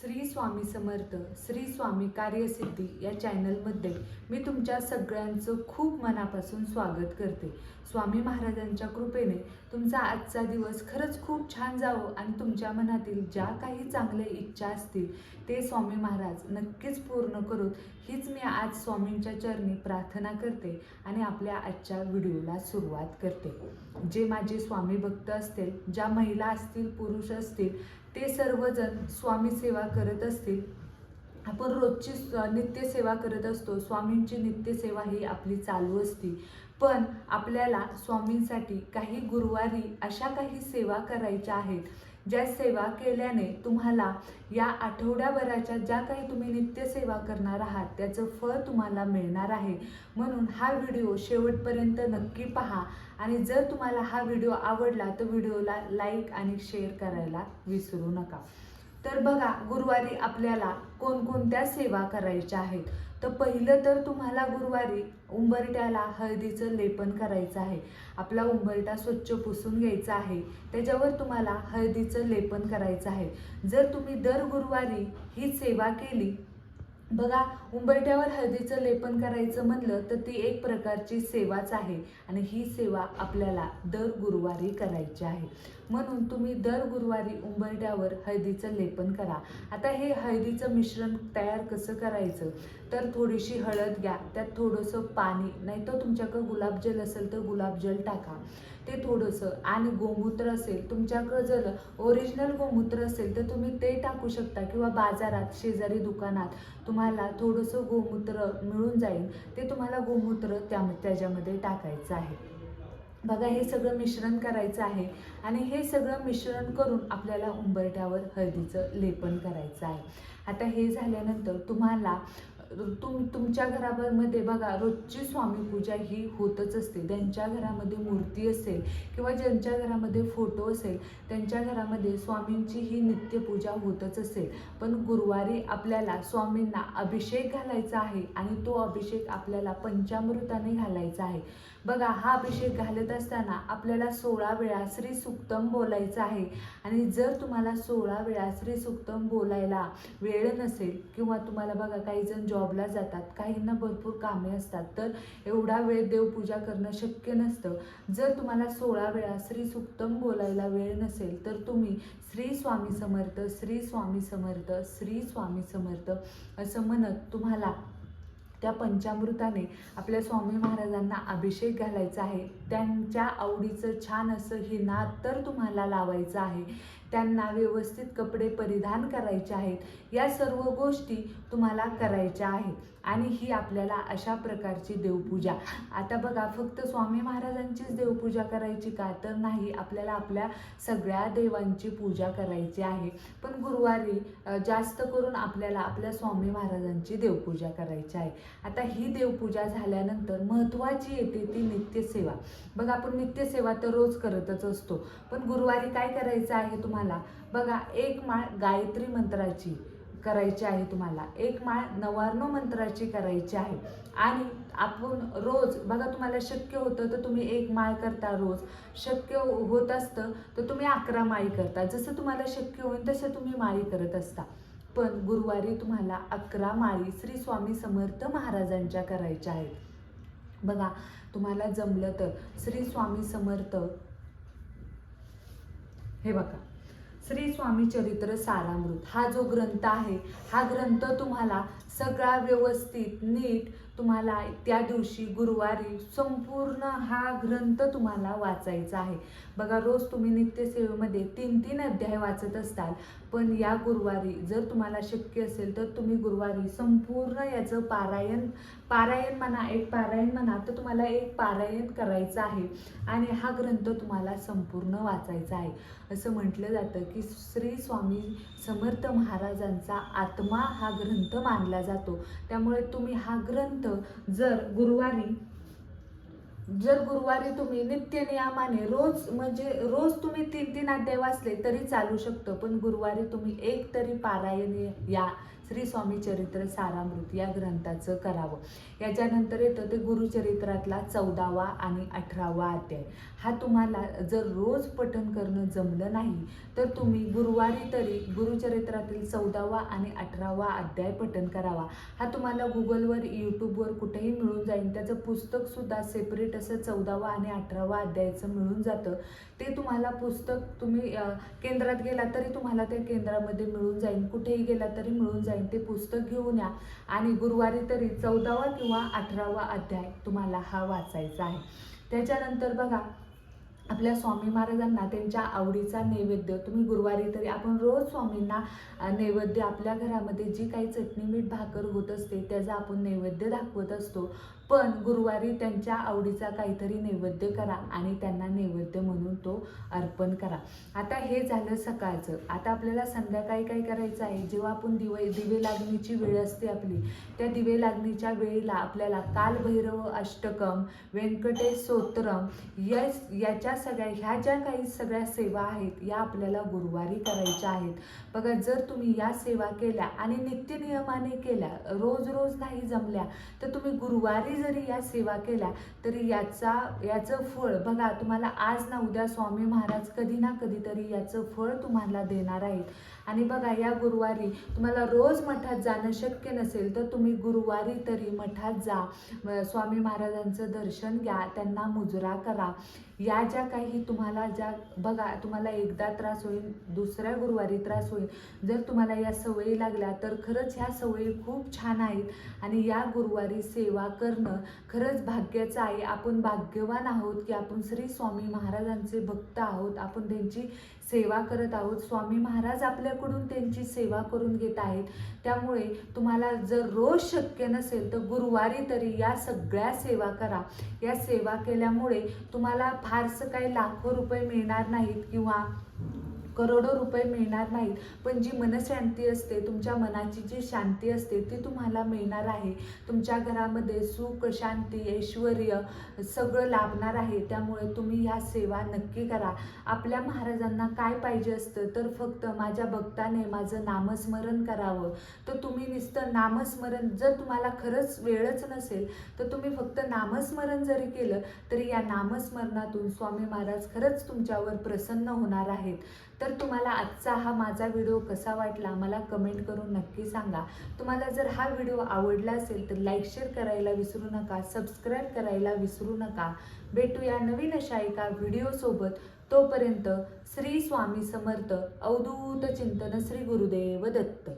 श्री स्वामी समर्थ श्री स्वामी कार्यसिद्धी या चॅनलमध्ये मी तुमच्या सगळ्यांचं खूप मनापासून स्वागत करते. स्वामी महाराजांच्या कृपेने तुमचा आजचा दिवस खरंच खूप छान जावं आणि तुमच्या मनातील ज्या काही चांगल्या इच्छा असतील ते स्वामी महाराज नक्कीच पूर्ण करून हीच मी आज स्वामींच्या चरणी प्रार्थना करते आणि आपल्या आजच्या व्हिडिओला सुरुवात करते. जे माझे स्वामी भक्त असतील ज्या महिला असतील पुरुष असतील ते सर्वजण स्वामी सेवा करत असतील. आपण रोजची नित्यसेवा करत असतो. स्वामींची नित्यसेवा ही आपली चालू असती. पण आपल्याला स्वामींसाठी काही गुरुवारी अशा काही सेवा करायच्या आहेत. ज्या सेवा केल्याने तुम्हाला या आठवड्याभराच्या ज्या काही तुम्ही नित्यसेवा करणार आहात त्याचं फळ तुम्हाला मिळणार आहे. म्हणून हा व्हिडिओ शेवटपर्यंत नक्की पहा. आणि जर तुम्हाला हा व्हिडिओ आवडला तर व्हिडिओला लाईक आणि शेअर करायला विसरू नका. तर बघा गुरुवारी आपल्याला कोणकोणत्या सेवा करायच्या आहेत? तर पहिलं तर तुम्हाला गुरुवारी उंबरट्याला हळदीचं लेपन करायचं आहे. आपला उंबरटा स्वच्छ पुसून घ्यायचा आहे. त्याच्यावर तुम्हाला हळदीचं लेपन करायचं आहे. जर तुम्ही दर गुरुवारी ही सेवा केली बघा उंबरठ्यावर हळदीचं लेपन करायचं म्हणलं तर ती एक प्रकारची सेवाच आहे. आणि ही सेवा आपल्याला दर गुरुवारी करायची आहे. म्हणून तुम्ही दर गुरुवारी उंबरट्यावर हळदीचं लेपन करा. आता हे हळदीचं मिश्रण तयार कसं करायचं? तर थोडीशी हळद घ्या त्यात थोडंसं पाणी नाही तर तुमच्याकडं गुलाबजल असेल तर गुलाबजल टाका. ते थोडंसं आणि गोमूत्र असेल तुमच्याकडं जर ओरिजिनल गोमूत्र असेल तर तुम्ही ते टाकू शकता किंवा बाजारात शेजारी दुकानात तुम्हाला थोडंसं गोमूत्र मिळून जाईल. ते तुम्हाला गोमूत्र त्या त्याच्यामध्ये टाकायचं आहे. बघा हे सगळं मिश्रण करायचं आहे आणि हे सगळं मिश्रण करून आपल्याला उंबरठ्यावर हळदीचं लेपन करायचं आहे. आता हे झाल्यानंतर तुम्हाला तुम तुमच्या घरामध्ये बघा रोजची स्वामी पूजा ही होतच असते. त्यांच्या घरामध्ये मूर्ती असेल किंवा ज्यांच्या घरामध्ये फोटो असेल त्यांच्या घरामध्ये स्वामींची ही नित्यपूजा होतच असेल. पण गुरुवारी आपल्याला स्वामींना अभिषेक घालायचा आहे आणि तो अभिषेक आपल्याला पंचामृताने घालायचा आहे. बघा हा अभिषेक घालत असताना आपल्याला सोळा वेळा श्री सुक्तम बोलायचं आहे. आणि जर तुम्हाला सोळा वेळा श्री सुक्तम बोलायला वेळ नसेल किंवा तुम्हाला बघा काही जण जॉबला जातात काहींना भरपूर कामे असतात तर एवढा वेळ देवपूजा करणं शक्य नसतं. जर तुम्हाला सोळा वेळा श्री सुक्तम बोलायला वेळ नसेल तर तुम्ही श्री स्वामी समर्थ श्री स्वामी समर्थ श्री स्वामी समर्थ असं म्हणत तुम्हाला त्या पंचामृताने आपल्या स्वामी महाराजांना अभिषेक घालायचा आहे. त्यांच्या आवडीचं छान असं हे नाद तर तुम्हाला लावायचं आहे. त्यांना व्यवस्थित कपडे परिधान करायचे आहेत. या सर्व गोष्टी तुम्हाला करायच्या आहेत. आणि ही आपल्याला अशा प्रकारची देवपूजा. आता बघा फक्त स्वामी महाराजांचीच देवपूजा करायची का? तर नाही आपल्याला आपल्या सगळ्या देवांची पूजा करायची आहे. पण गुरुवारी जास्त करून आपल्याला आपल्या स्वामी महाराजांची देवपूजा करायची आहे. आता ही देवपूजा झाल्यानंतर महत्त्वाची येते ती नित्यसेवा. बघा आपण नित्यसेवा तर रोज करतच असतो. पण गुरुवारी काय करायचं आहे तुम्हाला? बघा एक माळ गायत्री मंत्राची करायची आहे तुम्हाला. एक माळ नवार्णव मंत्राची करायची आहे. आणि आपण रोज बघा तुम्हाला शक्य होतं तर तुम्ही एक माळ करता रोज. शक्य होत असतं तर तुम्ही अकरा माळी करता. जसं तुम्हाला शक्य होईल तसं तुम्ही माळी करत असता. पण गुरुवारी तुम्हाला अकरा माळी श्री स्वामी समर्थ महाराजांच्या करायच्या आहेत. बघा तुम्हाला जमलं तर. श्री स्वामी समर्थ. हे बघा. श्री स्वामी चरित्र सारामृत. हा जो ग्रंथ आहे हा ग्रंथ तुम्हाला सगळा व्यवस्थित नीट तुम्हाला त्या दिवशी गुरुवारी संपूर्ण हा ग्रंथ तुम्हाला वाचायचा आहे. बघा रोज तुम्ही नित्यसेवेमध्ये तीन तीन अध्याय वाचत असताल पण या गुरुवारी जर तुम्हाला शक्य असेल तर तुम्ही गुरुवारी संपूर्ण याचं पारायण पारायण म्हणा एक पारायण म्हणा तर तुम्हाला एक पारायण करायचं आहे आणि हा ग्रंथ तुम्हाला संपूर्ण वाचायचा आहे. असं म्हटलं जातं की श्री स्वामी समर्थ महाराजांचा आत्मा हा ग्रंथ मानला जातो. त्यामुळे तुम्ही हा ग्रंथ जर गुरुवारी जर गुरुवारी तुम्ही नित्य नियमाने रोज म्हणजे रोज तुम्ही तीन तीन अध्याय वाचले तरी चालू शकतं पण गुरुवारी तुम्ही एक तरी पारायण या श्री स्वामी चरित्र सारामृत या ग्रंथाचं करावं. याच्यानंतर येतं ते गुरुचरित्रातला चौदावा आणि अठरावा अध्याय. हा तुम्हाला जर रोज पठण करणं जमलं नाही तर तुम्ही गुरुवारी तरी गुरुचरित्रातील चौदावा आणि अठरावा अध्याय पठण करावा. हा तुम्हाला गुगलवर यूट्यूबवर कुठेही मिळून जाईल. त्याचं पुस्तकसुद्धा सेपरेट असं चौदावा आणि अठरावा अध्यायाचं मिळून जातं. ते तुम्हाला पुस्तक तुम्ही केंद्रात गेला तरी तुम्हाला त्या केंद्रामध्ये मिळून जाईल. कुठेही गेला तरी मिळून जाईल. ते पुस्तक घेऊन या. आणि गुरुवारी तरी चौदावा किंवा अठरावा अध्याय तुम्हाला हा वाचायचा आहे. त्याच्यानंतर बघा आपल्या स्वामी महाराजांना त्यांच्या आवडीचा नैवेद्य तुम्ही गुरुवारी तरी आपण रोज स्वामींना नैवेद्य आपल्या घरामध्ये जी काही चटणी मीठ भाकर होत असते त्याचा आपण नैवेद्य दाखवत असतो. पण गुरुवारी त्यांच्या आवडीचा काहीतरी नैवेद्य करा आणि त्यांना नैवेद्य म्हणून तो अर्पण करा. आता हे झालं सकाळचं. आता आपल्याला संध्याकाळी काय करायचं आहे? जेव्हा आपण दिवे दिवे लागणीची वेळ असते आपली त्या दिवे लागणीच्या वेळेला आपल्याला कालभैरव अष्टकम व्यंकटेश स्तोत्रम यस याच्या सगळ्या ह्या ज्या काही सगळ्या सेवा आहेत या आपल्याला गुरुवारी करायच्या आहेत. बघा जर तुम्ही या सेवा केल्या आणि नित्यनियमाने केल्या रोज रोज नाही जमल्या तर तुम्ही गुरुवारी जरी या सेवा केल्या तरी याचा याचं फळ बघा तुम्हाला आज ना उद्या स्वामी महाराज कधी ना कधीतरी याचं फळ तुम्हाला देणार आहेत. आणि बघा या गुरुवारी तुम्हाला रोज मठात जाणं शक्य नसेल तर तुम्ही गुरुवारी तरी मठात जा. स्वामी महाराजांचं दर्शन घ्या त्यांना मुजरा करा. या ज्या काही तुम्हाला ज्या बघा तुम्हाला एकदा त्रास होईल दुसऱ्या गुरुवारी त्रास होईल. जर तुम्हाला या सवयी लागल्या तर खरंच ह्या सवयी खूप छान आहेत. आणि या गुरुवारी सेवा करणं खरंच भाग्याचं आहे. आपण भाग्यवान आहोत की आपण श्री स्वामी महाराजांचे भक्त आहोत. आपण त्यांची सेवा करत आहोत. स्वामी महाराज आपल्याकडून त्यांची सेवा करून घेत आहेत. त्यामुळे तुम्हाला जर रोज शक्य नसेल तर गुरुवारी तरी या सगळ्या सेवा करा. या सेवा केल्यामुळे तुम्हाला फारसं काही लाखो रुपये मिळणार नाहीत किंवा करोडो रुपये मिळणार नाहीत. पण जी मनशांती असते तुमच्या मनाची जी शांती असते ती तुम्हाला मिळणार आहे. तुमच्या घरामध्ये सुख शांती ऐश्वर सगळं लाभणार आहे. त्यामुळे तुम्ही ह्या सेवा नक्की करा. आपल्या महाराजांना काय पाहिजे असतं तर फक्त माझ्या भक्ताने माझं नामस्मरण करावं. तर तुम्ही नुसतं नामस्मरण जर तुम्हाला खरंच वेळच नसेल तर तुम्ही फक्त नामस्मरण जरी केलं तरी या नामस्मरणातून स्वामी महाराज खरंच तुमच्यावर प्रसन्न होणार आहेत. तर तुम्हाला आजचा हा माझा व्हिडिओ कसा वाटला मला कमेंट करून नक्की सांगा. तुम्हाला जर हा व्हिडिओ आवडला असेल तर लाईक शेअर करायला विसरू नका सबस्क्राईब करायला विसरू नका. भेटूया नवीन अशा एका व्हिडिओसोबत तोपर्यंत श्री स्वामी समर्थ अवधूत चिंतन श्री गुरुदेव दत्त.